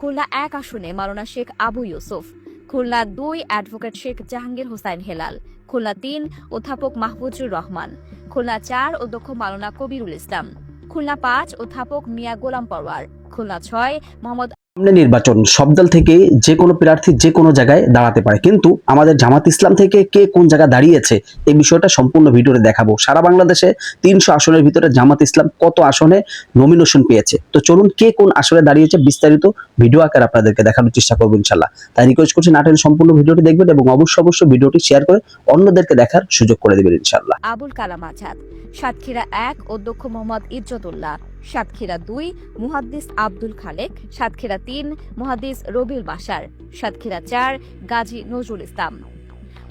খুলনা এক আসনে মাওলানা শেখ আবু ইউসুফ, খুলনা দুই অ্যাডভোকেট শেখ জাহাঙ্গীর হোসাইন হেলাল, খুলনা তিন অধ্যাপক মাহফুজুর রহমান, খুলনা চার অধ্যক্ষ মাওলানা কবিরুল ইসলাম, খুলনা পাঁচ অধ্যাপক মিয়া গোলাম পরওয়ার খুলনা ছয় মোহাম্মদ সামনে নির্বাচন, সব দল থেকে যে কোনো প্রার্থী যে কোনো জায়গায় দাঁড়াতে পারে। কিন্তু আমাদের জামাত ইসলাম থেকে কে কোন জায়গায় দাঁড়িয়েছে, এই বিষয়টা সম্পূর্ণ ভিডিওতে দেখাবো। সারা বাংলাদেশে তিনশো আসনের ভিতরে জামাত ইসলাম কত আসনে নমিনেশন পেয়েছে। তো চলুন কে কোন আসনে দাঁড়িয়েছে বিস্তারিত ভিডিও আকারে আপনাদেরকে দেখানোর চেষ্টা করব ইনশাল্লাহ। তাই রিকোয়েস্ট করছি নাটেন সম্পূর্ণ ভিডিওটি দেখবেন এবং অবশ্যই অবশ্যই ভিডিওটি শেয়ার করে অন্যদেরকে দেখার সুযোগ করে দেবেন ইনশাল্লাহ। আবুল কালাম আজাদ, সাতক্ষীরা এক অধ্যক্ষ মোহাম্মদ ইজ্জতুল্লাহ সাতক্ষীরা দুই, মুহাদ্দিস আব্দুল খালেক, সাতক্ষীরা তিন, মুহাদ্দিস রবিউল বাসার সাতক্ষীরা চার, গাজী নজরুল ইসলাম।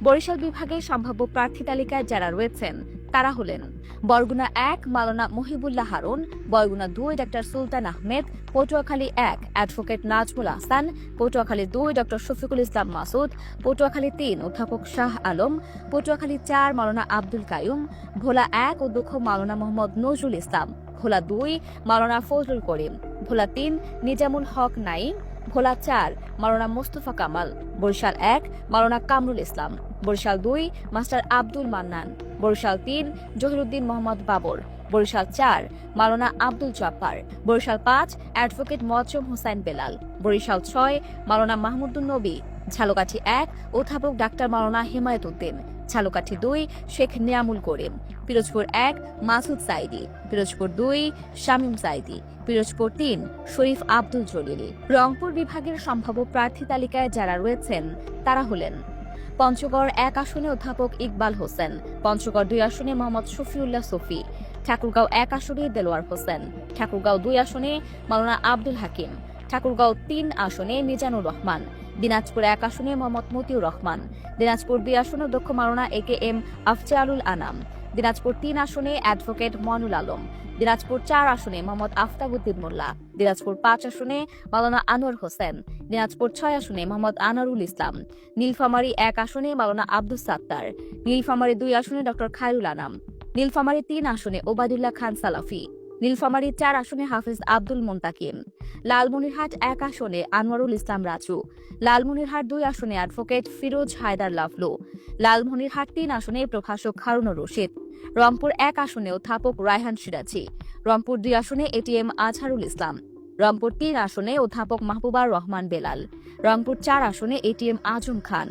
বরিশাল বিভাগের সম্ভাব্য প্রার্থী তালিকায় যারা রয়েছেন, তারা হলেন বরগুনা এক, মালানা মহিবুল্লাহ হারুন, বরগুনা দুই ডক্টর সুলতান আহমেদ, পটুয়াখালী এক, অ্যাডভোকেট নাজমুল আহসান, পটুয়াখালী দুই ডক্টর শফিকুল ইসলাম মাসুদ, পটুয়াখালী তিন, অধ্যাপক শাহ আলম, পটুয়াখালী চার মাওলানা আব্দুল কায়ুম ভোলা এক, অধ্যক্ষ মাওলানা মোহাম্মদ নজরুল ইসলাম। ভোলা দুই, মাওলানা ফজলুল করিম। ভোলা তিন, নিজামুল হক নাইম। ভোলা চার, মাওলানা মোস্তফা কামাল। বরিশাল এক, মাওলানা কামরুল ইসলাম। বরিশাল দুই, মাস্টার আব্দুল মান্নান। বরিশাল তিন, জহিরুদ্দিন মোহাম্মদ বাবর। বরিশাল চার, মাওলানা আব্দুল জব্বার। বরিশাল পাঁচ, অ্যাডভোকেট মজম হোসাইন বেলাল। বরিশাল ছয়, মাওলানা মাহমুদুল নবী। ঝালকাঠি এক, অধ্যাপক ডাক্তার মাওলানা হিমায়ত উদ্দিন। ঝালকাঠি দুই, শেখ নিয়ামুল করিম। পিরোজপুর এক, মাসুদ সাইদি। পিরোজপুর দুই, শামীম সাইদি। পিরোজপুর তিন, শরীফ আব্দুল জলিল। রংপুর বিভাগের সম্ভাব্য প্রার্থী তালিকায় যারা রয়েছেন, তারা হলেন পঞ্চগড় এক আসনে অধ্যাপক ইকবাল হোসেন, পঞ্চগড় দুই আসনে মোহাম্মদ শফিউল্লাহ সফি, ঠাকুরগাঁও এক আসনে দেলোয়ার হোসেন, ঠাকুরগাঁও দুই আসনে মাওলানা আব্দুল হাকিম, ঠাকুরগাঁও তিন আসনে মিজানুর রহমান দিনাজপুর এক আসনে মোহাম্মদ মতিউর রহমান, দিনাজপুর দুই আসনে অধ্যক্ষ Maulana A K M Afzalul Anam, Dinajpur তিন আসনে অ্যাডভোকেট মনুল আলম, দিনাজপুর চার আসনে মোহাম্মদ আফতাবুদ্দিন মোল্লা, দিনাজপুর পাঁচ আসনে মাওলানা আনোয়ার হোসেন, দিনাজপুর ছয় আসনে মোহাম্মদ আনারুল ইসলাম, নীলফামারী এক আসনে মাওলানা আব্দুস সাত্তার, নীলফামারী দুই আসনে ডক্টর খায়রুল আনাম, নীলফামারী তিন আসনে ওবায়দুল্লাহ খান সালাফি। নীলফামারী চার আসনে হাফিজ আব্দুল মোন্তাকিম লালমনিরহাট এক আসনে আনোয়ারুল ইসলাম রাজু। লালমনিরহাট দুই আসনে অ্যাডভোকেট ফিরোজ হায়দার লাভলু। লালমনিরহাট তিন আসনে প্রভাষক হারুনুর রশিদ। রংপুর এক আসনে অধ্যাপক রায়হান সিরাজি। রংপুর দুই আসনে এটিএম আজহারুল ইসলাম। রংপুর তিন আসনে অধ্যাপক মাহবুবার রহমান বেলাল। রংপুর চার আসনে এটিএম আজম খান।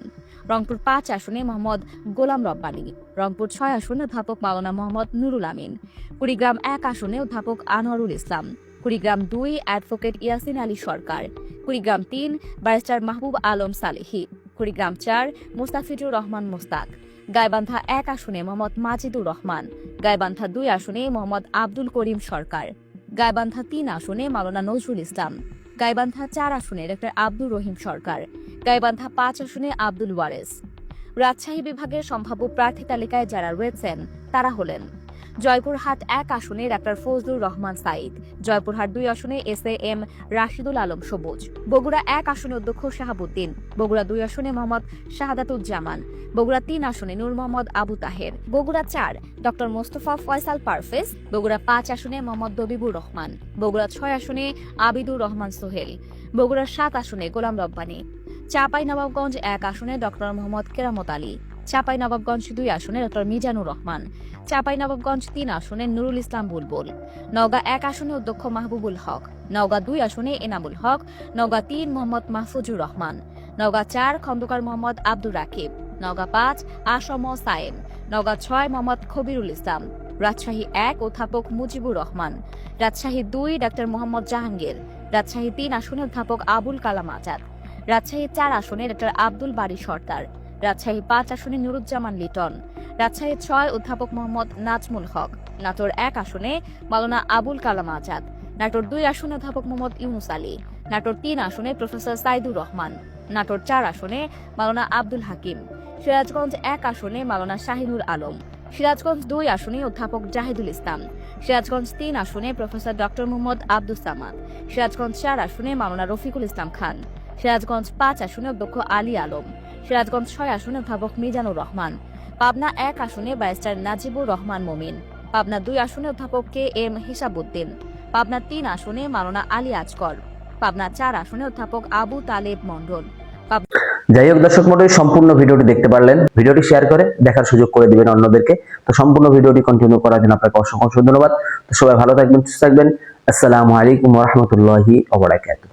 রংপুর পাঁচ আসনে মোহাম্মদ গোলাম রব্বানী, রংপুর ছয় আসনে অধ্যাপক মাওলানা মোহাম্মদ নুরুল আমিন, কুড়িগ্রাম এক আসনে অধ্যাপক আনোয়ারুল ইসলাম, কুড়িগ্রাম দুই অ্যাডভোকেট ইয়াসিন আলী সরকার, কুড়িগ্রাম তিন ব্যারিস্টার মাহবুব আলম সালেহি, কুড়িগ্রাম চার মুস্তাফিজুর রহমান মোস্তাক, গাইবান্ধা এক আসনে মোহাম্মদ মাজিদুর রহমান, গাইবান্ধা দুই আসনে মোহাম্মদ আব্দুল করিম সরকার, গাইবান্ধা তিন আসনে মাওলানা নজরুল ইসলাম, গাইবান্ধা চার আসনে ডক্টর আব্দুর রহিম সরকার গাইবান্ধা পাঁচ আসনে আব্দুল ওয়ারেস। রাজশাহী বিভাগের সম্ভাব্য প্রার্থী তালিকায় যারা রয়েছেন, তারা হলেন জয়পুরহাট এক আসনে ডাক্তার ফজলুর রহমান সাইদ জয়পুরহাট দুই আসনে S A M Rashidul Alam Sabuj, Bogura এক আসনে অধ্যক্ষ শাহাবুদ্দিন, বগুড়া দুই আসনে মোহাম্মদ শাহাদাতুজ্জামান, বগুড়া তিন আসনে নূর মোহাম্মদ আবু তাহের, বগুড়া চার ডক্টর মোস্তফা ফয়সাল পারফেজ বগুড়া পাঁচ আসনে মোহাম্মদ দবিবুর রহমান, বগুড়া ছয় আসনে আবিদুর রহমান সোহেল, বগুড়া সাত আসনে গোলাম রব্বানী। চাপাই নবাবগঞ্জ এক আসনে ডক্টর মোহাম্মদ কেরামত আলী চাপাই নবাবগঞ্জ দুই আসনে ডক্টর মিজানুর রহমান চাপাই নবাবগঞ্জ তিন আসনে নুরুল ইসলাম বুলবুল, নওগাঁ এক আসনে অধ্যক্ষ মাহবুবুল হক, নওগাঁ দুই আসনে এনামুল হক, নওগাঁ তিন মোহাম্মদ মাহফুজুর রহমান, নওগাঁ চার খন্দকার মোহাম্মদ আব্দুর রাকিব, নওগাঁ পাঁচ আসম সায়েম, নওগাঁ ছয় মোহাম্মদ খবিরুল ইসলাম, রাজশাহী এক অধ্যাপক মুজিবুর রহমান, রাজশাহী দুই ডাক্তার মোহাম্মদ জাহাঙ্গীর, রাজশাহী তিন আসনে অধ্যাপক আবুল কালাম আজাদ। রাজশাহী চার আসনে ডক্টর আব্দুল বাড়ি সর্দার রাজশাহী পাঁচ আসনে নুরুজ্জামান লিটন, রাজশাহী ছয় অধ্যাপক মোহাম্মদ নাজমুল হক, নাটোর এক আসনে মাওলানা আবুল কালাম আজাদ, নাটোর দুই আসনে অধ্যাপক মোহাম্মদ ইউনুস আলী, নাটোর তিন আসনে প্রফেসর সাইদুর রহমান, নাটোর চার আসনে মাওলানা আব্দুল হাকিম, সিরাজগঞ্জ এক আসনে মাওলানা শাহিনুর আলম, সিরাজগঞ্জ দুই আসনে অধ্যাপক জাহিদুল ইসলাম, সিরাজগঞ্জ তিন আসনে প্রফেসর ডক্টর মোহাম্মদ আব্দুস সামাদ, সিরাজগঞ্জ চার আসনে মাওলানা রফিকুল ইসলাম খান। সিরাজগঞ্জ পাঁচ আসনে অধ্যক্ষ আলী আলম, সিরাজগঞ্জ ছয় আসনে অধ্যাপক মিজানুর রহমান, পাবনা এক আসনে ব্যারিস্টার নাজিবুর রহমান মোমিন, পাবনা দুই আসনে অধ্যাপক কে এম হিসাবুদ্দিন পাবনা তিন আসনে মাওলানা আলী আজকর, পাবনা চার আসনে অধ্যাপক আবু তালেব মন্ডল যাই হোক দর্শক মন্ডলী সম্পূর্ণ ভিডিওটি দেখতে পারলেন, ভিডিওটি শেয়ার করে দেখার সুযোগ করে দিবেন অন্যদেরকে। তো সম্পূর্ণ ভিডিওটি কন্টিনিউ করার জন্য আপনাকে অসংখ্য ধন্যবাদ। সবাই ভালো থাকবেন, সুস্থ থাকবেন। আসসালামু আলাইকুম রহমতুল্লাহি ওবরাকাতুহ